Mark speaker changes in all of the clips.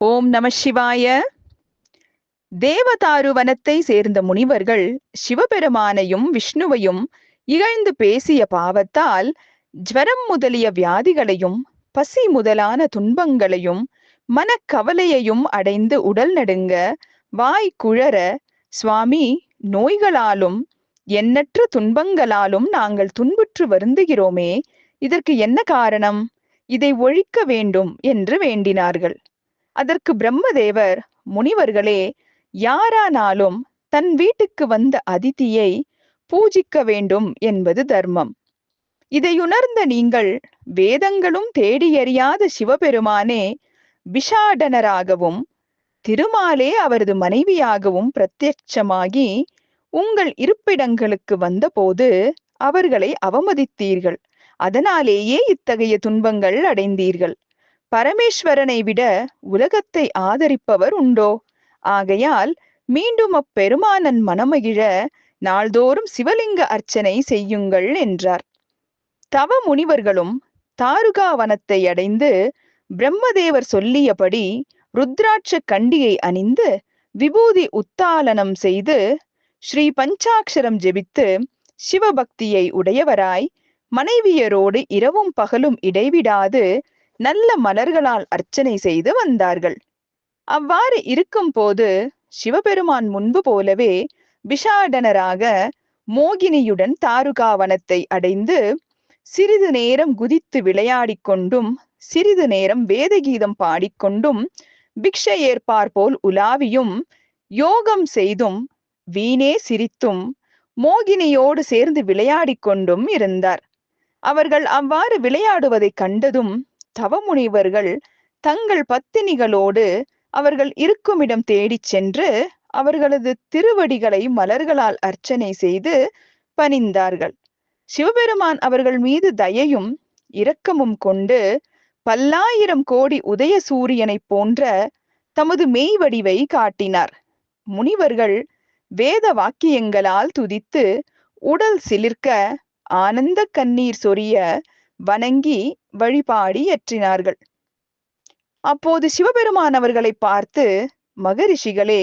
Speaker 1: ஓம் நம சிவாய. தேவதாரு வனத்தை சேர்ந்த முனிவர்கள் சிவபெருமானையும் விஷ்ணுவையும் இகழ்ந்து பேசிய பாவத்தால் ஜரம் முதலிய வியாதிகளையும் பசி முதலான துன்பங்களையும் மனக்கவலையையும் அடைந்து உடல் நடுங்க வாய் குழற சுவாமி நோய்களாலும் எண்ணற்ற துன்பங்களாலும் நாங்கள் துன்புற்று வருந்துகிறோமே இதற்கு என்ன காரணம்? இதை ஒழிக்க வேண்டும் என்று வேண்டினார்கள். அதற்கு பிரம்மதேவர் முனிவர்களே யாரானாலும் தன் வீட்டுக்கு வந்த அதிதியை பூஜிக்க வேண்டும் என்பது தர்மம். இதையுணர்ந்த நீங்கள் வேதங்களும் தேடியறியாத சிவபெருமானே விஷாடனராகவும் திருமாலே அவரது மனைவியாகவும் பிரத்யட்சமாகி உங்கள் இருப்பிடங்களுக்கு வந்தபோது அவர்களை அவமதித்தீர்கள். அதனாலேயே இத்தகைய துன்பங்கள் அடைந்தீர்கள். பரமேஸ்வரனை விட உலகத்தை ஆதரிப்பவர் உண்டோ? ஆகையால் மீண்டும் அப்பெருமானன் மனமகிழ நாள்தோறும் சிவலிங்க அர்ச்சனை செய்யுங்கள் என்றார். தவ முனிவர்களும் தாருகாவனத்தை அடைந்து பிரம்மதேவர் சொல்லியபடி ருத்ராட்ச கண்டியை அணிந்து விபூதி உத்தாலனம் செய்து ஸ்ரீ பஞ்சாட்சரம் ஜெபித்து சிவபக்தியை உடையவராய் மனைவியரோடு இரவும் பகலும் இடைவிடாது நல்ல மலர்களால் அர்ச்சனை செய்து வந்தார்கள். அவ்வாறு இருக்கும் போது சிவபெருமான் முன்பு போலவே விஷாடனராக மோகினியுடன் தாருகாவனத்தை அடைந்து சிறிது நேரம் குதித்து விளையாடிக் கொண்டும் சிறிது நேரம் வேதகீதம் பாடிக்கொண்டும் பிக்ஷை ஏற்பார் போல் உலாவியும் யோகம் செய்தும் வீணே சிரித்தும் மோகினியோடு சேர்ந்து விளையாடிக் கொண்டும் இருந்தார். அவர்கள் அவ்வாறு விளையாடுவதைக் கண்டதும் தவமுனிவர்கள் தங்கள் பத்தினிகளோடு அவர்கள் இருக்குமிடம் தேடிச் சென்று அவர்களது திருவடிகளை மலர்களால் அர்ச்சனை செய்து பணிந்தார்கள். சிவபெருமான் அவர்கள் மீது தயையும் இரக்கமும் கொண்டு பல்லாயிரம் கோடி உதய சூரியனைப் போன்ற தமது மெய் வடிவை காட்டினார். முனிவர்கள் வேத வாக்கியங்களால் துதித்து உடல் சிலிர்க்க ஆனந்த கண்ணீர் சொரிய வணங்கி வழிபாடி ஏற்றினார்கள். அப்போது சிவபெருமான் அவர்களை பார்த்து மகரிஷிகளே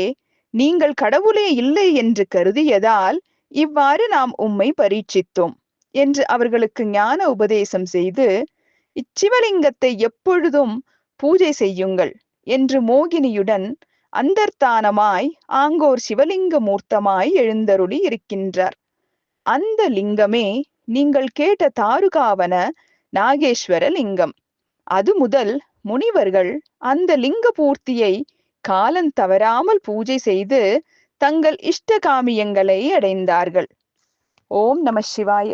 Speaker 1: நீங்கள் கடவுளே இல்லை என்று கருதியதால் இவ்வாறு நாம் உம்மை பரீட்சித்தோம் என்று அவர்களுக்கு ஞான உபதேசம் செய்து இச்சிவலிங்கத்தை எப்பொழுதும் பூஜை செய்யுங்கள் என்று மோகினியுடன் அந்தர்த்தானமாய் ஆங்கோர் சிவலிங்க மூர்த்தமாய் எழுந்தருளி இருக்கின்றார். அந்த லிங்கமே நீங்கள் கேட்ட தாருகாவன நாகேஸ்வர லிங்கம். அது முதல் முனிவர்கள் அந்த லிங்க பூர்த்தியை காலம் தவறாமல் பூஜை செய்து தங்கள் இஷ்ட காமியங்களை அடைந்தார்கள். ஓம் நம சிவாய.